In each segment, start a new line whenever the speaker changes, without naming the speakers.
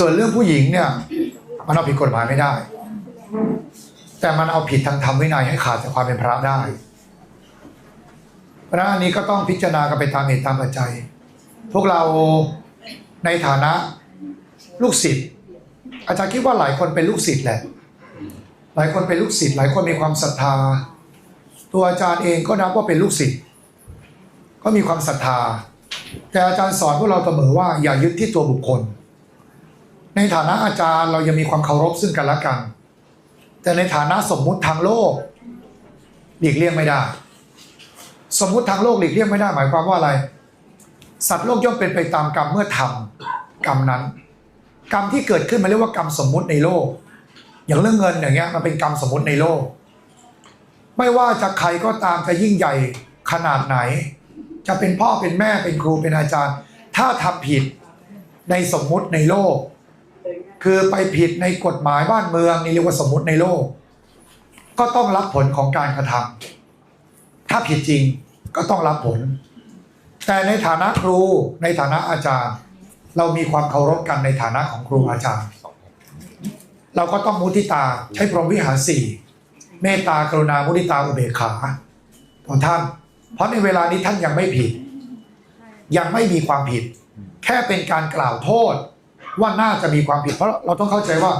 ส่วนเรื่องผู้หญิงเนี่ย มันเอาผิดกฎหมายไม่ได้ แต่มันเอาผิดทางธรรมวินัยให้ขาดจากความเป็นพระได้เพราะอันนี้ก็ต้องพิจารณากันไปตามเหตุตามปัจจัย พวกเราในฐานะลูกศิษย์อาจารย์คิดว่าหลายคนเป็นลูกศิษย์แหละ หลายคนเป็นลูกศิษย์หลายคนมีความศรัทธา ตัวอาจารย์เองก็นับว่าเป็นลูกศิษย์ก็มีความศรัทธา แต่อาจารย์สอนพวกเราเสมอว่าอย่ายึดที่ตัวบุคคล ในฐานะอาจารย์เรายังมีความเคารพซึ่งกันและกัน แต่ในฐานะสมมุติทางโลก หลีกเลี่ยงไม่ได้ สมมุติทางโลกหลีกเลี่ยงไม่ได้หมายความว่าอะไร สัตว์โลกย่อมเป็นไปตามกรรมเมื่อทำกรรมนั้น กรรมที่เกิดขึ้นมันเรียกว่ากรรมสมมุติในโลก อย่างเรื่องเงินอย่างเงี้ยมันเป็นกรรมสมมุติในโลก ไม่ว่าจะใครก็ตามจะยิ่งใหญ่ขนาดไหน จะเป็นพ่อเป็นแม่เป็นครูเป็นอาจารย์ ถ้าทำผิดในสมมุติในโลก คือไปผิดในกฎหมายบ้านเมืองนี่เรียกว่าสมมติในโลก ก็ต้องรับผลของการกระทำถ้าผิดจริงก็ต้องรับผล แต่ในฐานะครูในฐานะอาจารย์ เรามีความเคารพกันในฐานะของครูอาจารย์ เราก็ต้องมุทิตาใช้พรหมวิหารสี่เมตตากรุณามุทิตาอุเบกขาของท่าน เพราะในเวลานี้ท่านยังไม่ผิด ยังไม่มีความผิด แค่เป็นการกล่าวโทษ ว่าน่าจะมีความผิด เพราะเราต้องเข้าใจว่า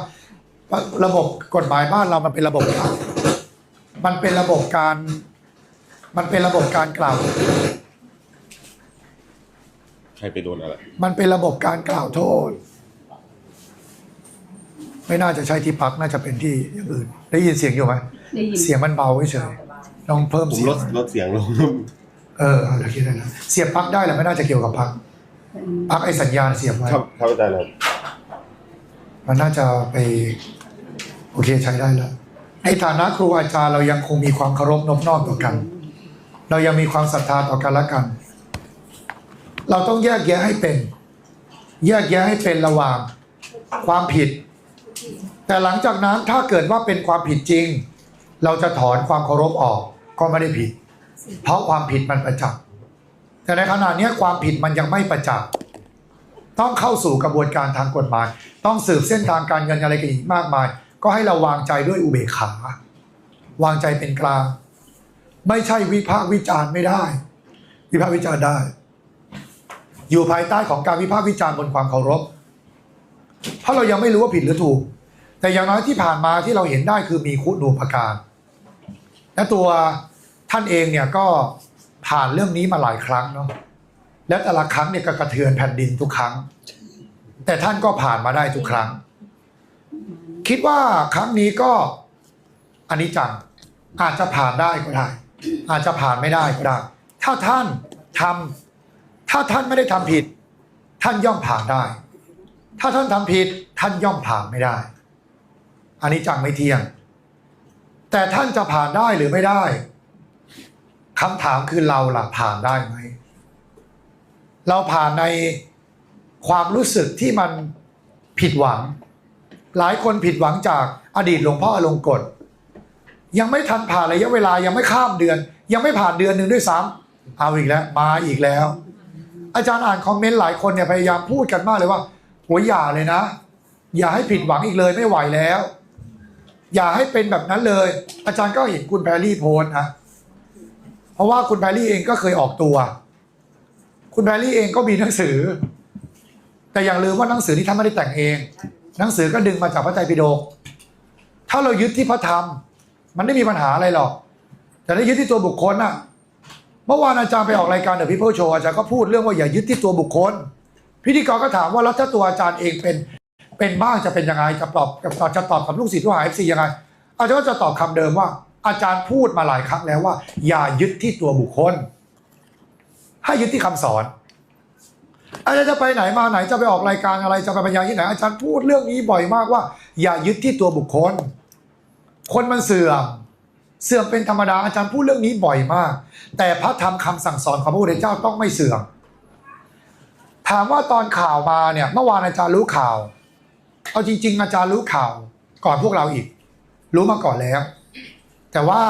ระบบกฎหมายบ้านเรามันเป็นระบบมันเป็นระบบการ มันเป็นระบบการกล่าว
ใครไปโดนอะไร
มันเป็นระบบการกล่าวโทษ ไม่น่าจะใช่ที่พักน่าจะเป็นที่อย่างอื่น ได้ยินเสียงอยู่ไหม
ได้ยิน
เสียงมันเบาเฉยๆลองเพิ่ม
ผม
เสีย
ล
ง
ดลดเสียงลง
เออเอาเดี๋ยวคิดได้แล้วเสียบปลั๊กได้แหละไม่น่าจะเกี่ยวกับปลั๊กปลั๊กไอ้สัญญาณเสียบไว้
ครับครับอาจารย์ครับ
มันน่าจะไปโอเคใช้ได้แล้ว ในฐานะครูอาจารย์เรายังคงมีความเคารพนอบน้อมต่อกัน เรายังมีความศรัทธาต่อกันและกัน เราต้องแยกแยะให้เป็น แยกแยะให้เป็นระหว่างความผิด แต่หลังจากนั้นถ้าเกิดว่าเป็นความผิดจริง เราจะถอนความเคารพออกก็ไม่ได้ผิด เพราะความผิดมันประจักษ์แต่ในขณะนี้ความผิดมันยังไม่ประจักษ์ ต้องเข้าสู่กระบวนการทางกฎหมาย ต้องสืบเส้นทางการเงินอะไรกันอีกมากมาย ก็ให้เราวางใจด้วยอุเบกขา วางใจเป็นกลาง ไม่ใช่วิพากษ์วิจารณ์ไม่ได้ วิพากษ์วิจารณ์ได้ อยู่ภายใต้ของการวิพากษ์วิจารณ์บนความเคารพ เพราะเรายังไม่รู้ว่าผิดหรือถูก แต่อย่างน้อยที่ผ่านมาที่เราเห็นได้คือมีคุณูปการและตัวท่านเองเนี่ยก็ผ่านเรื่องนี้มาหลายครั้งเนาะ และแต่ละครั้งเนี่ยก็กระเทือนแผ่นดินทุกครั้ง แต่ท่านก็ผ่านมาได้ทุกครั้ง คิดว่าครั้งนี้ก็อันนี้จังอาจจะผ่านได้ก็ได้ อาจจะผ่านไม่ได้ก็ได้ ถ้าท่านทำถ้าท่านไม่ได้ทำผิด ท่านย่อมผ่านได้ ถ้าท่านทำผิด ท่านย่อมผ่านไม่ได้ อันนี้จังไม่เที่ยง แต่ท่านจะผ่านได้หรือไม่ได้คำถามคือเราล่ะผ่านได้ไหม เราผ่านในความรู้สึกที่มันผิดหวัง หลายคนผิดหวังจากอดีตหลวงพ่ออลงกฎยังไม่ทันผ่านระยะเวลายังไม่ข้ามเดือน ยังไม่ผ่านเดือนหนึ่งด้วยซ้ำเอาอีกแล้วมาอีกแล้ว อาจารย์อ่านคอมเมนต์หลายคนเนี่ยพยายามพูดกันมากเลยว่าโหอย่าเลยนะ อย่าให้ผิดหวังอีกเลยไม่ไหวแล้ว อย่าให้เป็นแบบนั้นเลย อาจารย์ก็เห็นคุณแพรรี่โพสนะเพราะว่าคุณแพรรี่เองก็เคยออกตัว คุณแพรรี่เองก็มีหนังสือ แต่อย่าลืมว่าหนังสือที่ท่านไม่ได้แต่งเอง หนังสือก็ดึงมาจากพระไตรปิฎกถ้าเรายึดที่พระธรรม มันไม่มีปัญหาอะไรหรอก แต่ถ้ายึดที่ตัวบุคคลน่ะ เมื่อวานอาจารย์ไปออกรายการเดอะพิ p พ e โชว์อาจารย์ก็พูดเรื่องว่าอย่ายึดที่ตัวบุคคล พิธีกรก็ถามว่าแล้วถ้าตัวอาจารย์เองเป็นเป็นบ้างจะเป็นยังไงจะตอบจะตอบจะตอบกับลูกศิษย์ลูกหาเอฟซียังไง อาจารย์ก็จะตอบคำเดิมว่า อาจารย์พูดมาหลายครั้งแล้วว่า อย่ายึดที่ตัวบุคคล ให้ยึดที่คำสอน อาจารย์จะไปไหนมาไหนจะไปออกรายการอะไรจะไปบรรยายที่ไหนอาจารย์พูดเรื่องนี้บ่อยมากว่า อย่ายึดที่ตัวบุคคล คนมันเสื่อมเสื่อมเป็นธรรมดาอาจารย์พูดเรื่องนี้บ่อยมาก แต่พระธรรมคำสั่งสอนของพระพุทธเจ้าต้องไม่เสื่อมถามว่าตอนข่าวมาเนี่ยเมื่อวานอาจารย์รู้ข่าว เอาจริง ๆ อาจารย์รู้ข่าวก่อนพวกเราอีก รู้มาก่อนแล้ว แต่ว่า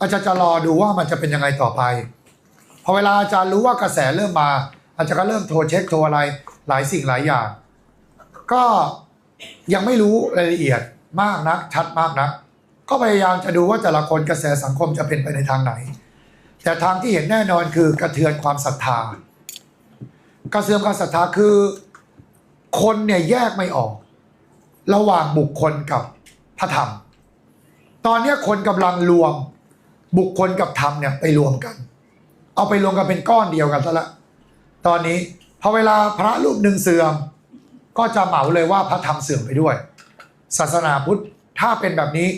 อาจารย์จะรอดูว่ามันจะเป็นยังไงต่อไป พอเวลาอาจารย์รู้ว่ากระแสเริ่มมา อาจารย์ก็เริ่มโทรเช็คโทรอะไรหลายสิ่งหลายอย่าง ก็ยังไม่รู้รายละเอียดมากนักชัดมากนักก็พยายามจะดูว่าแต่ละคนกระแสสังคมจะเป็นไปในทางไหน แต่ทางที่เห็นแน่นอนคือกระเทือนความศรัทธา กระเทือนความศรัทธาคือ คนเนี่ยแยกไม่ออก ระหว่างบุคคลกับพระธรรม ตอนนี้คนกำลังรวมบุคคลกับธรรมเนี่ยไปรวมกัน เอาไปรวมกันเป็นก้อนเดียวกันซะละ ตอนนี้พอเวลาพระรูปหนึ่งเสื่อม ก็จะเหมาเลยว่าพระธรรมเสื่อมไปด้วย ศาสนาพุทธถ้าเป็นแบบนี้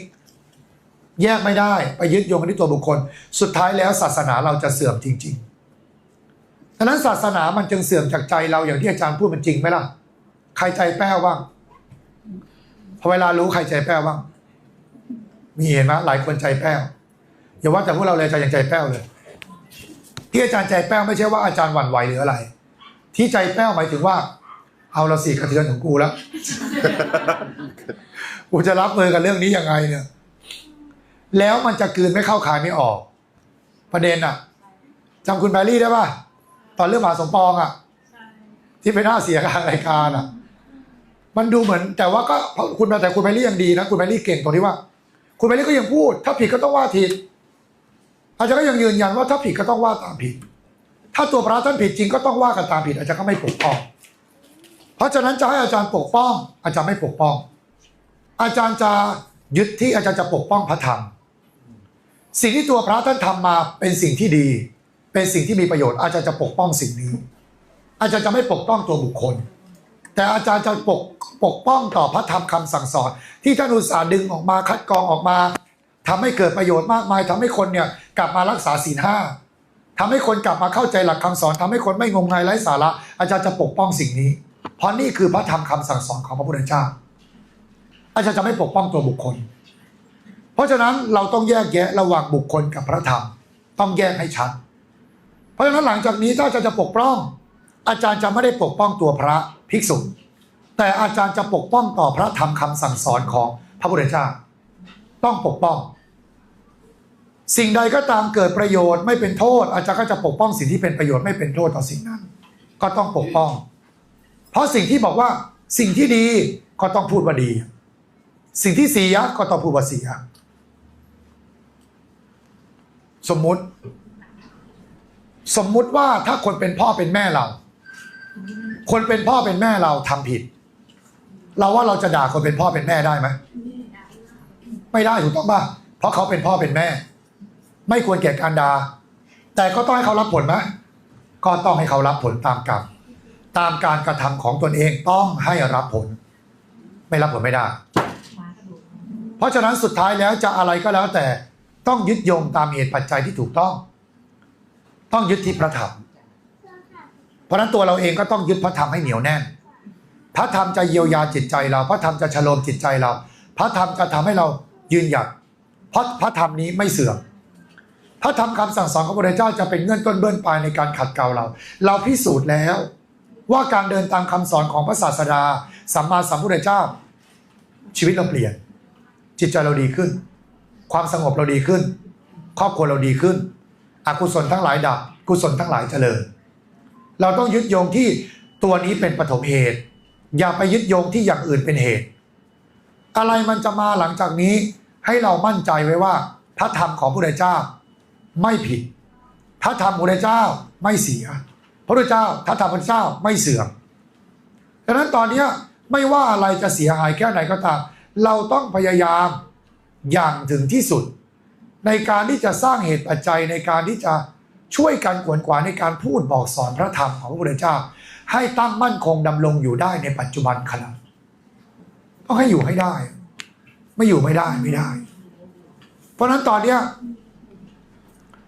แยกไม่ได้ไปยึดโยงกันที่ตัวบุคคล สุดท้ายแล้วศาสนาเราจะเสื่อมจริง ๆ ดังนั้นศาสนามันจึงเสื่อมจากใจเราอย่างที่อาจารย์พูดมันจริงไหมล่ะ ใครใจแป้วบ้างพอเวลารู้ใครใจแป้วบ้างมีเห็นไหมหลายคนใจแป้วอย่าว่าแต่พวกเราเลยอาจยังใจแป้วเลย ที่อาจารย์ใจแป้วไม่ใช่ว่าอาจารย์หวั่นไหวหรืออะไร ที่ใจแป้วหมายถึงว่า เอาละสิกระเทือนของกูแล้วกูจะรับมือกับเรื่องนี้ยังไงเนี่ย แล้วมันจะกืนไม่เข้าคายไม่ออก ประเด็นอะจำคุณแบรี่ได้ป่ะตอนเรื่องหมาสมปองอะที่ไปหน้าเสียกลางรายการอะมันดูเหมือน แต่ว่าก็คุณแต่คุณแบรี่ยังดีนะคุณแบรี่เก่งตรงที่ว่า คุณแบรี่ก็ยังพูด ถ้าผิดก็ต้องว่าผิด อาจารย์ก็ยังยืนยันว่าถ้าผิดก็ต้องว่าตามผิด ถ้าตัวพระท่านผิดจริงก็ต้องว่ากันตามผิด อาจารย์ก็ไม่ปกป้อง เพราะฉะนั้นจะให้อาจารย์ปกป้อง อาจารย์ไม่ปกป้อง อาจารย์จะยึดที่อาจารย์จะปกป้องพระธรรม สิ่งที่ตัวพระท่านทำมาเป็นสิ่งที่ดี เป็นสิ่งที่มีประโยชน์ อาจารย์จะปกป้องสิ่งนี้ อาจารย์จะไม่ปกป้องตัวบุคคล แต่อาจารย์จะปกปกป้องต่อพระธรรมคำสั่งสอน ที่ท่านอุตส่าห์ดึงออกมาคัดกรองออกมา ทำให้เกิดประโยชน์มากมายทำให้คนเนี่ยกลับมารักษาศีลห้าทำให้คนกลับมาเข้าใจหลักคำสอนทำให้คนไม่งมงายไร้สาระ อาจารย์จะปกป้องสิ่งนี้ เพราะนี่คือพระธรรมคำสั่งสอนของพระพุทธเจ้า อาจารย์จะไม่ปกป้องตัวบุคคล เพราะฉะนั้นเราต้องแยกแยะระหว่างบุคคลกับพระธรรม ต้องแยกให้ชัด เพราะฉะนั้นหลังจากนี้ถ้าอาจารย์จะปกป้อง อาจารย์จะไม่ได้ปกป้องตัวพระภิกษุ แต่อาจารย์จะปกป้องต่อพระธรรมคำสั่งสอนของพระพุทธเจ้า ต้องปกป้อง สิ่งใดก็ตามเกิดประโยชน์ไม่เป็นโทษ อาจารย์ก็จะปกป้องสิ่งที่เป็นประโยชน์ไม่เป็นโทษต่อสิ่งนั้น ก็ต้องปกป้อง เพราะสิ่งที่บอกว่าสิ่งที่ดีก็ต้องพูดว่าดี สิ่งที่เสียก็ต้องพูดว่าเสีย สมมุติ สมมุติว่าถ้าคนเป็นพ่อเป็นแม่เรา คนเป็นพ่อเป็นแม่เราทำผิด เราว่าเราจะด่าคนเป็นพ่อเป็นแม่ได้ไหม ไม่ได้ถูกต้องป่ะเพราะเขาเป็นพ่อเป็นแม่ ไม่ควรแก่การดา แต่ก็ต้องให้เขารับผลไหมก็ต้องให้เขารับผลตามกรรมตามการกระทำของตนเองต้องให้รับผล ไม่รับผลไม่ได้ เพราะฉะนั้นสุดท้ายแล้วจะอะไรก็แล้วแต่ต้องยึดโยงตามเหตุปัจจัยที่ถูกต้อง ต้องยึดที่พระธรรมเพราะฉะนั้นตัวเราเองก็ต้องยึดพระธรรมให้เหนียวแน่น พระธรรมจะเยียวยาจิตใจเรา พระธรรมจะชโลมจิตใจเรา พระธรรมจะทำให้เรา ยืนหยัดเพราะพระธรรมนี้ไม่เสื่อมพระธรรมคำสั่งสอนของพระพุทธเจ้าจะเป็นเงื่อนต้นเบื้องปลายในการขัดเกลาเรา เราพิสูจน์แล้ว ว่าการเดินตามคำสอนของพระศาสดาสัมมาสัมพุทธเจ้า ชีวิตเราเปลี่ยน จิตใจเราดีขึ้น ความสงบเราดีขึ้น ครอบครัวเราดีขึ้นอกุศลทั้งหลายดับกุศลทั้งหลายเจริญ เราต้องยึดโยงที่ตัวนี้เป็นปฐมเหตุ อย่าไปยึดโยงที่อย่างอื่นเป็นเหตุ อะไรมันจะมาหลังจากนี้ ให้เรามั่นใจไว้ว่า พระธรรมของพระพุทธเจ้าไม่ผิด พระธรรมพระพุทธเจ้าไม่เสีย พระพุทธเจ้าพระธรรมพระเจ้าไม่เสื่อมดังนั้นตอนนี้ไม่ว่าอะไรจะเสียหายแค่ไหนก็ตามเราต้องพยายามอย่างถึงที่สุด ในการที่จะสร้างเหตุปัจจัยในการที่จะช่วยกันขวนขวายในการพูดบอกสอนพระธรรมของพระพุทธเจ้า ให้ตั้งมั่นคงดำรงอยู่ได้ในปัจจุบันขณะต้องให้อยู่ให้ได้ ไม่อยู่ไม่ได้ไม่ได้ เพราะนั้นตอนเนี้ย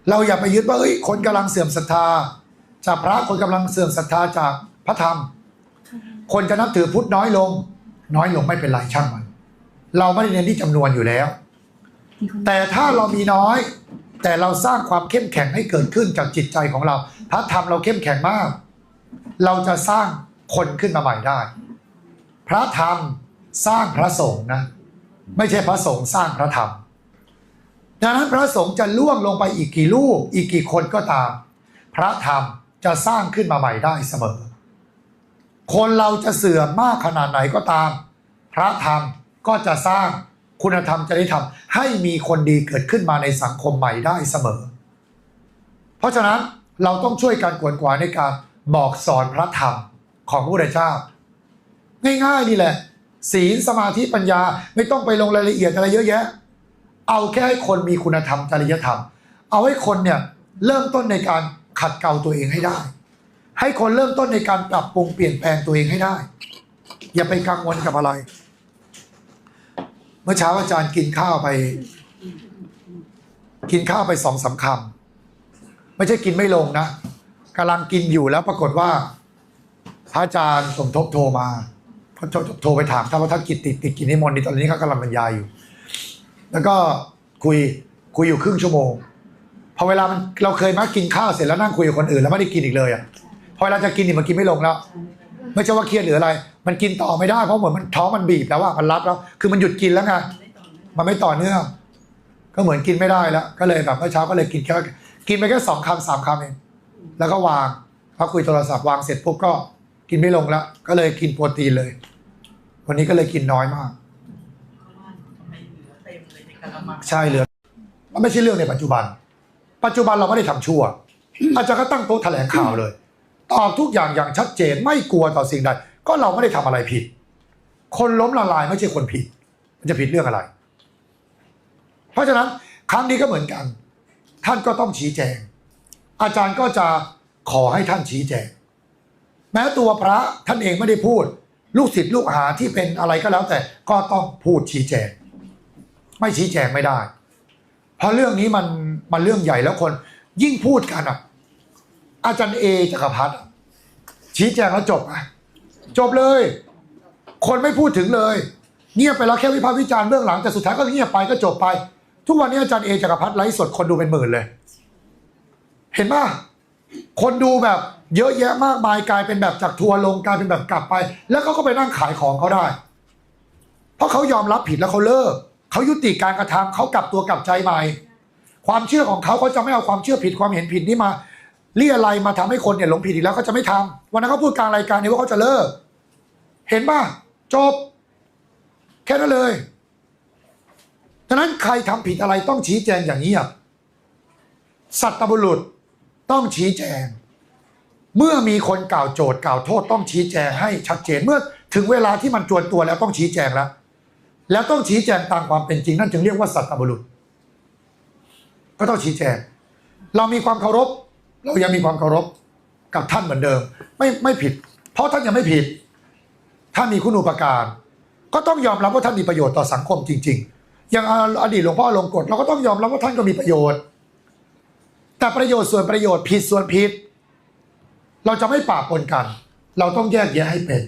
เราอย่าไปยึดว่าเอ้ยคนกำลังเสื่อมศรัทธา จากพระคนกำลังเสื่อมศรัทธาจากพระธรรม คนจะนับถือพุทธน้อยลง น้อยลงไม่เป็นไรช่างมัน เราไม่ได้เน้นที่จำนวนอยู่แล้ว แต่ถ้าเรามีน้อย แต่เราสร้างความเข้มแข็งให้เกิดขึ้นจากจิตใจของเรา พระธรรมเราเข้มแข็งมาก เราจะสร้างคนขึ้นมาใหม่ได้ พระธรรมสร้างพระสงฆ์นะ ไม่ใช่พระสงฆ์สร้างพระธรรม ดังนั้นพระสงฆ์จะล่วงลงไปอีกกี่ลูกอีกกี่คนก็ตาม พระธรรมจะสร้างขึ้นมาใหม่ได้เสมอ คนเราจะเสื่อมมากขนาดไหนก็ตาม พระธรรมก็จะสร้างคุณธรรมจริยธรรมให้มีคนดีเกิดขึ้นมาในสังคมใหม่ได้เสมอ เพราะฉะนั้นเราต้องช่วยกันกวนกวายในการบอกสอนพระธรรมของพระพุทธเจ้า ง่ายๆนี่แหละ ศีลสมาธิปัญญาไม่ต้องไปลงรายละเอียดอะไรเยอะแยะ เอาแค่ให้คนมีคุณธรรมจริยธรรม เอาให้คนเนี่ยเริ่มต้นในการขัดเกลาตัวเองให้ได้ ให้คนเริ่มต้นในการปรับปรุงเปลี่ยนแปลงตัวเองให้ได้ อย่าไปกังวลกับอะไร เมื่อเช้าอาจารย์กินข้าวไป กินข้าวไปสองสามคำไม่ใช่กินไม่ลงนะกำลังกินอยู่แล้วปรากฏว่า พระอาจารย์สมทบโทรมา พระโทรไปถามท่านว่าท่านกิจติดติดกินนิมนต์นี่ตอนนี้เขากำลังบรรยายอยู่ แล้วก็คุยคุยอยู่ครึ่งชั่วโมงพอเวลามันเราเคยมากินข้าวเสร็จแล้วนั่งคุยกับคนอื่นแล้วไม่ได้กินอีกเลยอะพอเวลาจะกินนี่มันกินไม่ลงแล้ว ไม่ใช่ว่าเครียดหรืออะไร มันกินต่อไม่ได้เพราะเหมือนมันท้องมันบีบแล้วว่ามันรับแล้ว คือมันหยุดกินแล้วไงมันไม่ต่อเนื่องก็เหมือนกินไม่ได้แล้ว ก็เลยแบบเมื่อเช้าก็เลยกินแค่กินไปแค่สองคำสามคำเองแล้วก็วางพอคุยโทรศัพท์วางเสร็จปุ๊บก็ กินไม่ลงแล้วก็เลยกินโปรตีนเลย วันนี้ก็เลยกินน้อยมาก ใช่เหลือมันไม่ใช่เรื่องในปัจจุบัน ปัจจุบันเราไม่ได้ทำชั่ว อาจารย์ก็ตั้งโต๊ะแถลงข่าวเลย ตอบทุกอย่างอย่างชัดเจนไม่กลัวต่อสิ่งใด ก็เราไม่ได้ทำอะไรผิด คนล้มละลายไม่ใช่คนผิด มันจะผิดเรื่องอะไร เพราะฉะนั้นครั้งนี้ก็เหมือนกัน ท่านก็ต้องชี้แจง อาจารย์ก็จะขอให้ท่านชี้แจงแม้ตัวพระท่านเองไม่ได้พูด ลูกศิษย์ลูกหาที่เป็นอะไรก็แล้วแต่ก็ต้องพูดชี้แจง ไม่ชี้แจงไม่ได้ เพราะเรื่องนี้มันมันเรื่องใหญ่แล้วคน ยิ่งพูดกันอะ อาจารย์เอจักรพัฒน์ชี้แจงแล้วจบอะจบเลย คนไม่พูดถึงเลย เงียบไปแล้วแค่วิพากษ์วิจารณ์เบื้องหลังแต่สุดท้ายก็เงียบไปก็จบไป ทุกวันนี้อาจารย์เอจักรพัฒน์ไลฟ์สดคนดูเป็นหมื่นเลย เห็นป่ะ คนดูแบบเยอะแยะมากมายกลายเป็นแบบจากทัวร์ลงกลายเป็นแบบกลับไป แล้วเขาก็ไปนั่งขายของเขาได้ เพราะเขายอมรับผิดแล้วเขาเลิกเขายุติการกระทำเขากลับตัวกลับใจใหม่ ความเชื่อของเขาเขาจะไม่เอาความเชื่อผิดความเห็นผิดนี้มาเรียอะไรมาทำให้คนเนี่ยหลงผิดอีกแล้วเขาจะไม่ทำวันนั้นเขาพูดกลางรายการนี้ว่าเขาจะเลิก เห็นป่ะจบ แค่นั้นเลยฉะนั้นใครทำผิดอะไรต้องชี้แจงอย่างนี้อะสัตบุรุษ ต้องชี้แจง เมื่อมีคนกล่าวโจทย์กล่าวโทษ ต้องชี้แจงให้ชัดเจนเมื่อถึงเวลาที่มันจวนตัวแล้วต้องชี้แจงแล้ว แล้วต้องชี้แจงตามความเป็นจริงนั่นจึงเรียกว่าสัตบุรุษ ก็ต้องชี้แจง เรามีความเคารพ เรายังมีความเคารพกับท่านเหมือนเดิม ไม่ไม่ผิด เพราะท่านยังไม่ผิด ท่านมีคุณูปการ ก็ต้องยอมรับว่าท่านมีประโยชน์ต่อสังคมจริง ๆ อย่างอดีตหลวงพ่อลงกฎเราก็ต้องยอมรับว่าท่านก็มีประโยชน์ แต่ประโยชน์ส่วนประโยชน์ผิดส่วนผิด เราจะไม่ปะปนกัน เราต้องแยกแยะให้เป็น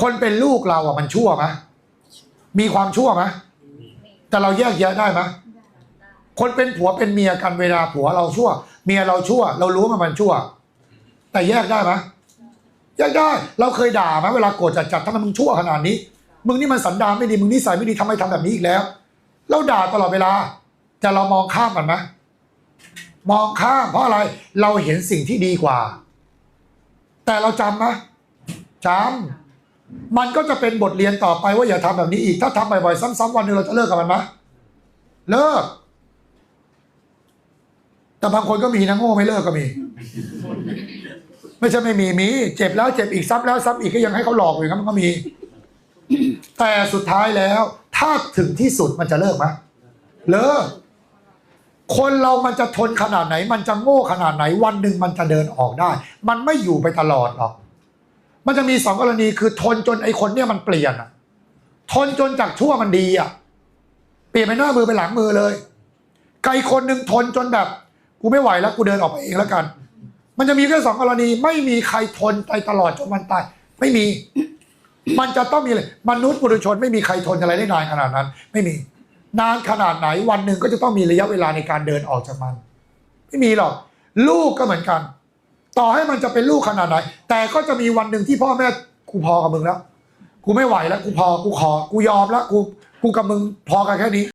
คนเป็นลูกเราอะมันชั่วไหมมีความชั่วไหมแต่เราแยกแยะได้ไหมคนเป็นผัวเป็นเมียกันเวลาผัวเราชั่ว เมียเราชั่ว เรารู้ว่ามันชั่ว แต่แยกได้ไหมแยกได้ เราเคยด่าไหมเวลาโกรธจัดๆทำไมมึงชั่วขนาดนี้ มึงนี่มันสันดานไม่ดีมึงนิสัยไม่ดีทำไมทำแบบนี้อีกแล้ว เราด่าตลอดเวลา แต่เรามองข้ามมันไหม มองข้ามเพราะอะไร เราเห็นสิ่งที่ดีกว่า แต่เราจำไหมจำมันก็จะเป็นบทเรียนต่อไปว่าอย่าทำแบบนี้อีก ถ้าทำบ่อยๆซ้ำๆวันหนึ่งเราจะเลิกกับมันไหมเลิก แต่บางคนก็มีนะโง่ไม่เลิกก็มี ไม่ใช่ไม่มีมี เจ็บแล้วเจ็บอีกซ้ำแล้วซ้ำอีกก็ยังให้เขาหลอกอยู่ครับมันก็มี แต่สุดท้ายแล้ว ถ้าถึงที่สุดมันจะเลิกไหมเลิก คนเรามันจะทนขนาดไหน มันจะโง่ขนาดไหน วันหนึ่งมันจะเดินออกได้ มันไม่อยู่ไปตลอดหรอก มันจะมีสองกรณีคือทนจนไอ้คนเนี่ยมันเปลี่ยนอะทนจนจากชั่วมันดีอะเปลี่ยนไปหน้ามือไปหลังมือเลยไกลคนหนึ่งทนจนแบบกูไม่ไหวแล้วกูเดินออกไปเองแล้วกัน มันจะมีแค่สองกรณีไม่มีใครทนไปตลอดจนวันตายไม่มี มันจะต้องมีเลยมนุษย์ปุถุชนไม่มีใครทนอะไรได้นานขนาดนั้น ไม่มี นานขนาดไหนวันหนึ่งก็จะต้องมีระยะเวลาในการเดินออกจากมัน ไม่มีหรอก ลูกก็เหมือนกัน ต่อให้มันจะเป็นลูกขนาดไหน แต่ก็จะมีวันหนึ่งที่พ่อแม่กูพอกับมึงแล้ว กูไม่ไหวแล้ว กูพอกูขอ กูยอมแล้วกูกูกับมึงพอกันแค่นี้